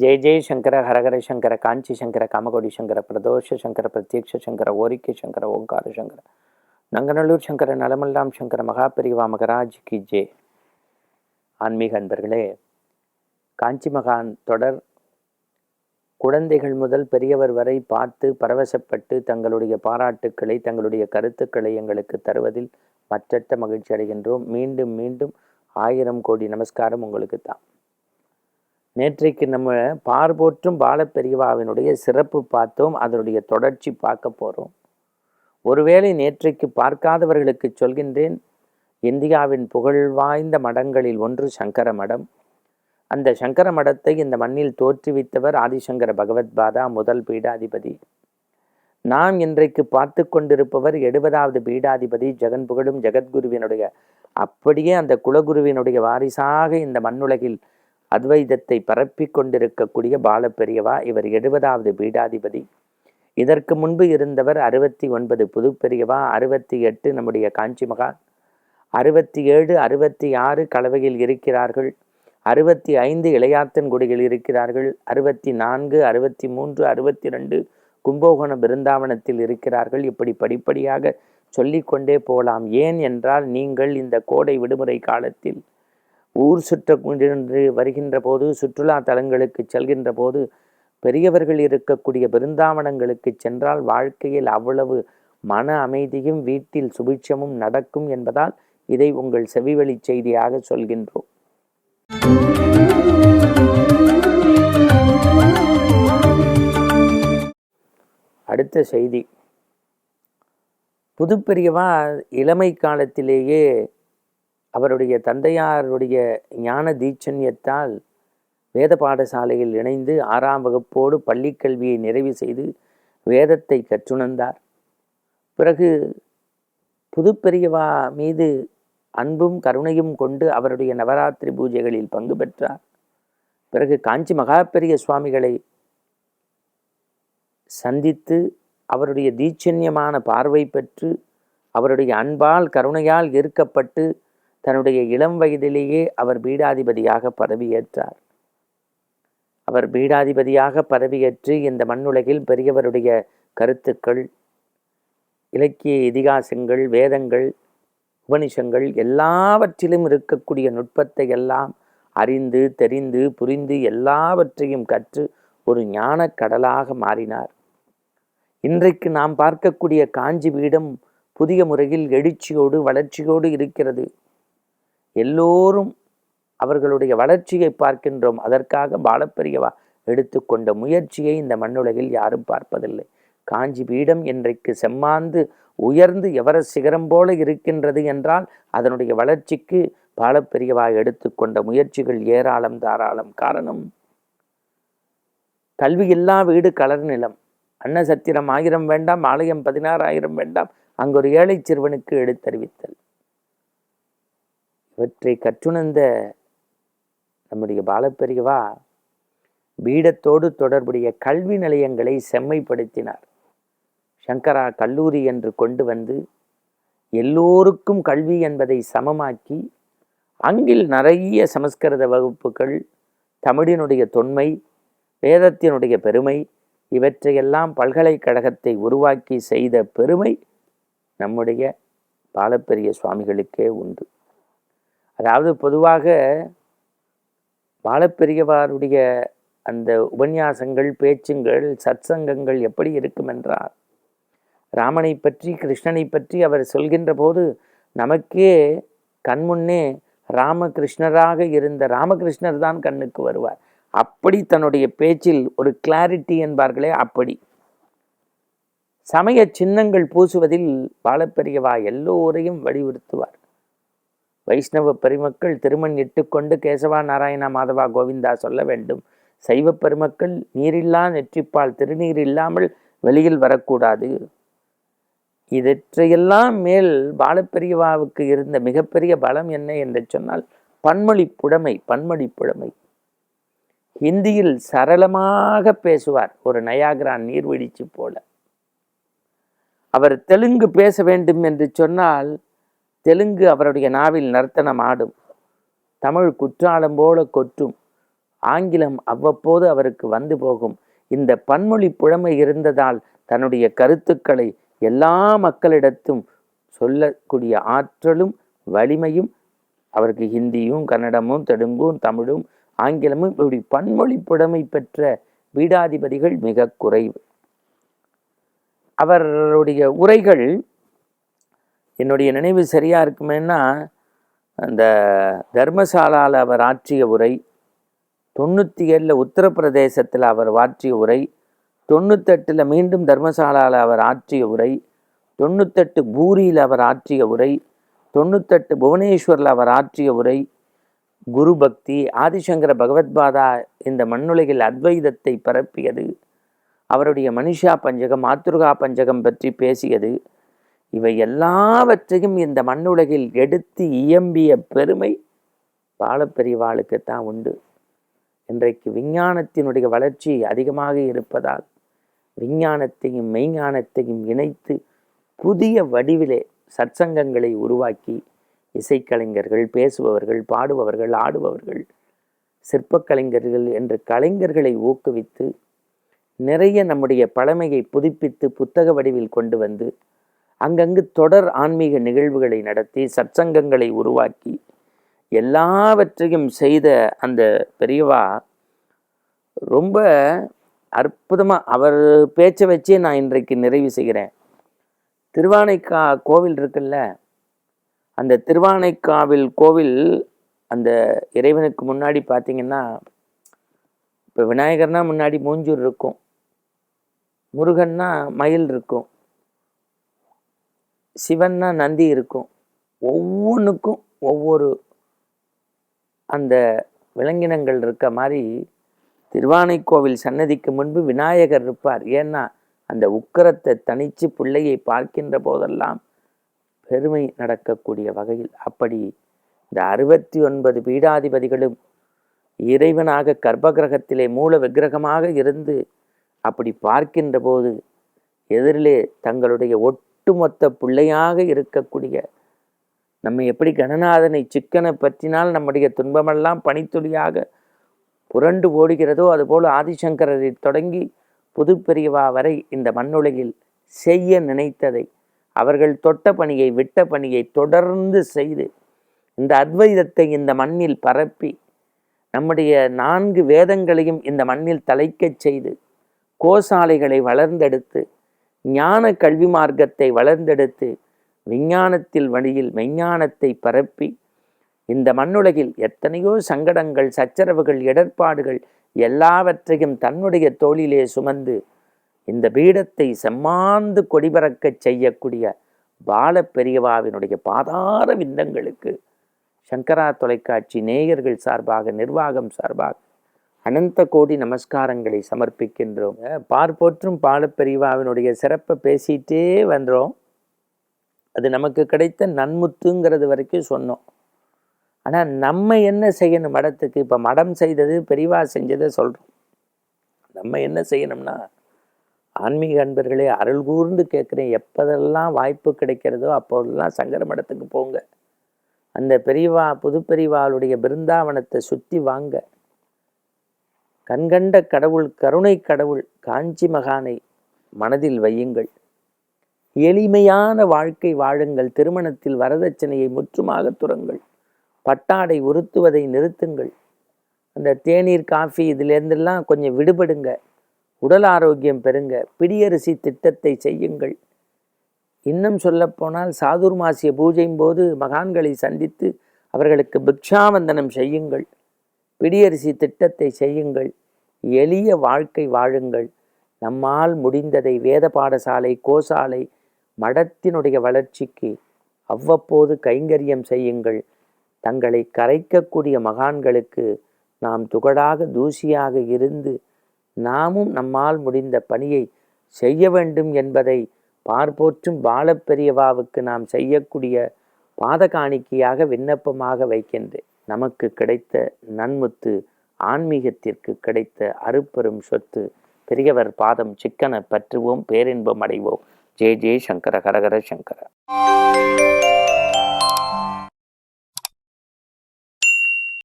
ஜெய ஜெய் சங்கர ஹரஹர சங்கர காஞ்சி சங்கர காமகோடி சங்கர பிரதோஷ சங்கர பிரத்யக்ஷ சங்கர ஓரிக்கை சங்கர ஓங்கார சங்கர நங்கநல்லூர் சங்கர நலமல்லாம் சங்கர மகாபெரிவா மகராஜ் கி ஜே. ஆன்மீக அன்பர்களே காஞ்சி மகான் தொடர் குழந்தைகள் முதல் பெரியவர் வரை பார்த்து பரவசப்பட்டு தங்களுடைய பாராட்டுக்களை தங்களுடைய கருத்துக்களை எங்களுக்கு தருவதில் மற்றற்ற மகிழ்ச்சி அடைகின்றோம். மீண்டும் மீண்டும் ஆயிரம் கோடி நமஸ்காரம் உங்களுக்கு தான் நேற்றைக்கு நம்ம பார்போற்றும் பாலப்பெரியவாவினுடைய சிறப்பு பார்த்தோம் அதனுடைய தொடர்ச்சி பார்க்க போகிறோம் ஒருவேளை நேற்றைக்கு பார்க்காதவர்களுக்கு சொல்கின்றேன் இந்தியாவின் புகழ் வாய்ந்த மடங்களில் ஒன்று சங்கர மடம். அந்த சங்கர மடத்தை இந்த மண்ணில் தோற்றுவித்தவர் ஆதிசங்கர பகவத்பாதா முதல் பீடாதிபதி. நாம் இன்றைக்கு பார்த்து கொண்டிருப்பவர் எழுபதாவது பீடாதிபதி. ஜெகன் புகழும் ஜெகத்குருவினுடைய அப்படியே அந்த குலகுருவினுடைய வாரிசாக இந்த மண்ணுலகில் அத்வைதத்தை பரப்பி கொண்டிருக்கக்கூடிய பாலப்பெரியவா இவர் எழுபதாவது பீடாதிபதி. இதற்கு முன்பு இருந்தவர் அறுபத்தி ஒன்பது புதுப்பெரியவா அறுபத்தி எட்டு நம்முடைய காஞ்சி மகா அறுபத்தி ஏழு அறுபத்தி ஆறு கலவையில் இருக்கிறார்கள் அறுபத்தி ஐந்து இளையாத்தன்குடியில் இருக்கிறார்கள் அறுபத்தி நான்கு அறுபத்தி மூன்று அறுபத்தி ரெண்டு கும்பகோண பிருந்தாவனத்தில் இருக்கிறார்கள். இப்படி படிப்படியாக சொல்லிக்கொண்டே போகலாம். ஏன் என்றால் நீங்கள் இந்த கோடை விடுமுறை காலத்தில் ஊர் சுற்ற வருகின்ற போது சுற்றுலா தலங்களுக்கு செல்கின்ற போது பெரியவர்கள் இருக்கக்கூடிய பிருந்தாவனங்களுக்கு சென்றால் வாழ்க்கையில் அவ்வளவு மன அமைதியும் வீட்டில் சுபிட்சமும் நடக்கும் என்பதால் இதை உங்கள் செவிவழி செய்தியாக சொல்கின்றோம். அடுத்த செய்தி. புதுப்பெரியவா இளமை காலத்திலேயே அவருடைய தந்தையாருடைய ஞான தீட்சண்யத்தால் வேத பாடசாலையில் இணைந்து ஆறாம் வகுப்போடு பள்ளிக்கல்வியை நிறைவு செய்து வேதத்தை கற்றுணர்ந்தார். பிறகு புதுப்பெரியவா மீது அன்பும் கருணையும் கொண்டு அவருடைய நவராத்திரி பூஜைகளில் பங்கு பெற்றார். பிறகு காஞ்சி மகாபெரிய சுவாமிகளை சந்தித்து அவருடைய தீட்சண்யமான பார்வை பெற்று அவருடைய அன்பால் கருணையால் ஈர்க்கப்பட்டு தன்னுடைய இளம் வயதிலேயே அவர் பீடாதிபதியாக பதவியேற்றார். அவர் பீடாதிபதியாக பதவியேற்று இந்த மண்ணுலகில் பெரியவருடைய கருத்துக்கள் இலக்கிய இதிகாசங்கள் வேதங்கள் உபனிஷங்கள் எல்லாவற்றிலும் இருக்கக்கூடிய நுட்பத்தை எல்லாம் அறிந்து தெரிந்து புரிந்து எல்லாவற்றையும் கற்று ஒரு ஞான கடலாக மாறினார். இன்றைக்கு நாம் பார்க்கக்கூடிய காஞ்சி பீடம் புதிய முறையில் எழுச்சியோடு வளர்ச்சியோடு இருக்கிறது. எல்லோரும் அவர்களுடைய வளர்ச்சியை பார்க்கின்றோம். அதற்காக பாலப்பெரியவா எடுத்துக்கொண்ட முயற்சியை இந்த மண்ணுலகில் யாரும் பார்ப்பதில்லை. காஞ்சி பீடம் இன்றைக்கு செம்மாந்து உயர்ந்து எவர சிகரம் போல இருக்கின்றது என்றால் அதனுடைய வளர்ச்சிக்கு பாலப்பெரியவா எடுத்துக்கொண்ட முயற்சிகள் ஏராளம் தாராளம். காரணம்? கல்வி இல்லா வீடு கலர் நிலம். அன்னசத்திரம் ஆயிரம் வேண்டாம் ஆலயம் பதினாறாயிரம் வேண்டாம் அங்கு ஒரு ஏழை சிறுவனுக்கு எடுத்தறிவித்தல். இவற்றை கற்றுணர்ந்த நம்முடைய பாலப்பெரியவா பீடத்தோடு தொடர்புடைய கல்வி நிலையங்களை செம்மைப்படுத்தினார். சங்கரா கல்லூரி என்று கொண்டு வந்து எல்லோருக்கும் கல்வி என்பதை சமமாக்கி அங்கில் நிறைய சமஸ்கிருத வகுப்புகள் தமிழினுடைய தொன்மை வேதத்தினுடைய பெருமை இவற்றையெல்லாம் பல்கலைக்கழகத்தை உருவாக்கி செய்த பெருமை நம்முடைய பாலப்பெரிய சுவாமிகளுக்கே உண்டு. அதாவது பொதுவாக பாலப்பெரியவாருடைய அந்த உபன்யாசங்கள் பேச்சுங்கள் சத்சங்கங்கள் எப்படி இருக்கும் என்றால் ராமனை பற்றி கிருஷ்ணனை பற்றி அவர் சொல்கின்ற போது நமக்கே கண்முன்னே ராமகிருஷ்ணராக இருந்த ராமகிருஷ்ணர் தான் கண்ணுக்கு வருவார். அப்படி தன்னுடைய பேச்சில் ஒரு கிளாரிட்டி என்பார்களே அப்படி. சமய சின்னங்கள் பூசுவதில் பாலப்பெரியவா எல்லோரையும் வலியுறுத்துவார். வைஷ்ணவ பெருமக்கள் திருமண் இட்டுக்கொண்டு கேசவா நாராயணா மாதவா கோவிந்தா சொல்ல வேண்டும். சைவ பெருமக்கள் நீரில்லா நெற்றிப்பால் திருநீர் இல்லாமல் வெளியில் வரக்கூடாது. இதற்றையெல்லாம் மேல் பாலப்பெரியவாவுக்கு இருந்த மிகப்பெரிய பலம் என்ன என்று சொன்னால் பன்மொழி புடமை பன்மொழி புடமை. ஹிந்தியில் சரளமாக பேசுவார் ஒரு நயாகரா நீர்வீழ்ச்சி போல. அவர் தெலுங்கு பேச வேண்டும் என்று சொன்னால் தெலுங்கு அவருடைய நாவில் நர்த்தனம் ஆடும். தமிழ் குற்றாலம் போல கொற்றும். ஆங்கிலம் அவ்வப்போது அவருக்கு வந்து போகும். இந்த பன்மொழி புழமை இருந்ததால் தன்னுடைய கருத்துக்களை எல்லா மக்களிடத்தும் சொல்லக்கூடிய ஆற்றலும் வலிமையும் அவருக்கு ஹிந்தியும் கன்னடமும் தெலுங்கும் தமிழும் ஆங்கிலமும் இப்படி பன்மொழி புடமை பெற்ற பீடாதிபதிகள் மிக குறைவு. அவருடைய உரைகள் என்னுடைய நினைவு சரியாக இருக்குமேன்னா அந்த தர்மசாலாவில் அவர் ஆற்றிய உரை தொண்ணூற்றி ஏழில் உத்தரப்பிரதேசத்தில் அவர் ஆற்றிய உரை தொண்ணூத்தெட்டில் மீண்டும் தர்மசாலாவில் அவர் ஆற்றிய உரை தொண்ணூத்தெட்டு பூரியில் அவர் ஆற்றிய உரை தொண்ணூத்தெட்டு புவனேஸ்வரில் அவர் ஆற்றிய உரை குரு பக்தி ஆதிசங்கர பகவத்பாதா இந்த மண்ணுலகில் அத்வைதத்தை பரப்பியது அவருடைய மனிஷா பஞ்சகம் மாத்ருகா பஞ்சகம் பற்றி பேசியது இவை எல்லாவற்றையும் இந்த மண்ணுலகில் எடுத்து இயம்பிய பெருமை பாலப்பெரிவாளுக்குத்தான் உண்டு. இன்றைக்கு விஞ்ஞானத்தினுடைய வளர்ச்சி அதிகமாக இருப்பதால் விஞ்ஞானத்தையும் மெய்ஞானத்தையும் இணைத்து புதிய வடிவிலே சற்சங்கங்களை உருவாக்கி இசைக்கலைஞர்கள் பேசுபவர்கள் பாடுபவர்கள் ஆடுபவர்கள் சிற்பக்கலைஞர்கள் என்று கலைஞர்களை ஊக்குவித்து நிறைய நம்முடைய பழமையை புதுப்பித்து புத்தக வடிவில் கொண்டு வந்து அங்கங்கு தொடர் ஆன்மீக நிகழ்வுகளை நடத்தி சற்சங்கங்களை உருவாக்கி எல்லாவற்றையும் செய்த அந்த பெரியவா ரொம்ப அற்புதமாக அவர் பேச்சை வச்சே நான் இன்றைக்கு நிறைவு செய்கிறேன். திருவானைக்கா கோவில் இருக்குல்ல அந்த திருவானைக்காவில் கோவில் அந்த இறைவனுக்கு முன்னாடி பார்த்தீங்கன்னா இப்போ விநாயகர்னால் முன்னாடி மூஞ்சூர் இருக்கும் முருகன்னா மயில் இருக்கும். சிவன்னா நந்தி இருக்கும். ஒவ்வொன்றுக்கும் ஒவ்வொரு அந்த விலங்கினங்கள் இருக்க மாதிரி திருவானைக்கோவில் சன்னதிக்கு முன்பு விநாயகர் இருப்பார். ஏன்னா அந்த உக்கரத்தை தனித்து பிள்ளையை பார்க்கின்ற போதெல்லாம் பெருமை நடக்கக்கூடிய வகையில். அப்படி இந்த அறுபத்தி ஒன்பது பீடாதிபதிகளும் இறைவனாக கர்ப்பகிரகத்திலே மூல விக்கிரகமாக இருந்து அப்படி பார்க்கின்ற போது எதிரிலே தங்களுடைய ஒட்டு ஒட்டுமொத்த பிள்ளையாக இருக்கக்கூடிய நம்ம எப்படி கணநாதனை சிக்கனை பற்றினால் நம்முடைய துன்பமெல்லாம் பனித்துளியாக புரண்டு ஓடுகிறதோ அதுபோல் ஆதிசங்கரரை தொடங்கி புதுப்பெரியவா வரை இந்த மண்ணுலகில் செய்ய நினைத்ததை அவர்கள் தொட்ட பணியை விட்ட பணியை தொடர்ந்து செய்து இந்த அத்வைதத்தை இந்த மண்ணில் பரப்பி நம்முடைய நான்கு வேதங்களையும் இந்த மண்ணில் தலைக்கச் செய்து கோசாலைகளை வளர்ந்தெடுத்து ஞான கல்வி மார்க்கத்தை வளர்ந்தெடுத்து விஞ்ஞானத்தில் வழியில் மெஞ்ஞானத்தை பரப்பி இந்த மண்ணுலகில் எத்தனையோ சங்கடங்கள் சச்சரவுகள் இடர்பாடுகள் எல்லாவற்றையும் தன்னுடைய தோளிலே சுமந்து இந்த பீடத்தை செம்மாந்து கொடிபறக்கச் செய்யக்கூடிய பால பெரியவாவினுடைய பாதார விந்தங்களுக்கு சங்கரா தொலைக்காட்சி நேயர்கள் சார்பாக நிர்வாகம் சார்பாக அனந்த கோடி நமஸ்காரங்களை சமர்ப்பிக்கின்றோம் பார்ப்போற்றும் பாலப்பெரிவாவினுடைய சிறப்பை பேசிட்டே வந்தோம். அது நமக்கு கிடைத்த நன்முத்துங்கிறது வரைக்கும் சொன்னோம். ஆனால் நம்ம என்ன செய்யணும் மடத்துக்கு? இப்போ மடம் செய்தது பெரிவா செஞ்சதை சொல்கிறோம் நம்ம என்ன செய்யணும்னா ஆன்மீக அன்பர்களே அருள் கூர்ந்து கேட்குறேன். எப்போதெல்லாம் வாய்ப்பு கிடைக்கிறதோ அப்போதெல்லாம் சங்கர மடத்துக்கு போங்க. அந்த பெரியவா புதுப்பெரிவாளுடைய பிருந்தாவனத்தை சுற்றி வாங்க. கண்கண்ட கடவுள் கருணை கடவுள் காஞ்சி மகானை மனதில் வையுங்கள். எளிமையான வாழ்க்கை வாழுங்கள். திருமணத்தில் வரதட்சணையை முற்றுமாக துறங்கள். பட்டாடை உறுத்துவதை நிறுத்துங்கள். அந்த தேநீர் காஃபி இதிலேருந்தெல்லாம் கொஞ்சம் விடுபடுங்க. உடல் ஆரோக்கியம் பெறுங்க. பிடியரிசி திட்டத்தை செய்யுங்கள். இன்னும் சொல்லப்போனால் சாதுர்மாசிய பூஜையும் போது மகான்களை சந்தித்து அவர்களுக்கு பிக்ஷாவந்தனம் செய்யுங்கள். பிடியரிசி திட்டத்தை செய்யுங்கள். எளிய வாழ்க்கை வாழுங்கள். நம்மால் முடிந்ததை வேத பாடசாலை கோசாலை மடத்தினுடைய வளர்ச்சிக்கு அவ்வப்போது கைங்கரியம் செய்யுங்கள். தங்களை கரைக்கக்கூடிய மகான்களுக்கு நாம் துகடாக தூசியாக இருந்து நாமும் நம்மால் முடிந்த பணியை செய்ய வேண்டும் என்பதை பார்ப்போற்றும் பாலப்பெரியவாவுக்கு நாம் செய்யக்கூடிய பாத காணிக்கையாக விண்ணப்பமாக வைக்கின்றேன் நமக்கு கிடைத்த நன்முத்து ஆன்மீகத்திற்கு கிடைத்த அருப்பெரும் சொத்து பெரியவர் பாதம் சிக்கன பற்றுவோம் பேரின்பம் அடைவோம். ஜே ஜே சங்கர ஹரஹர சங்கர.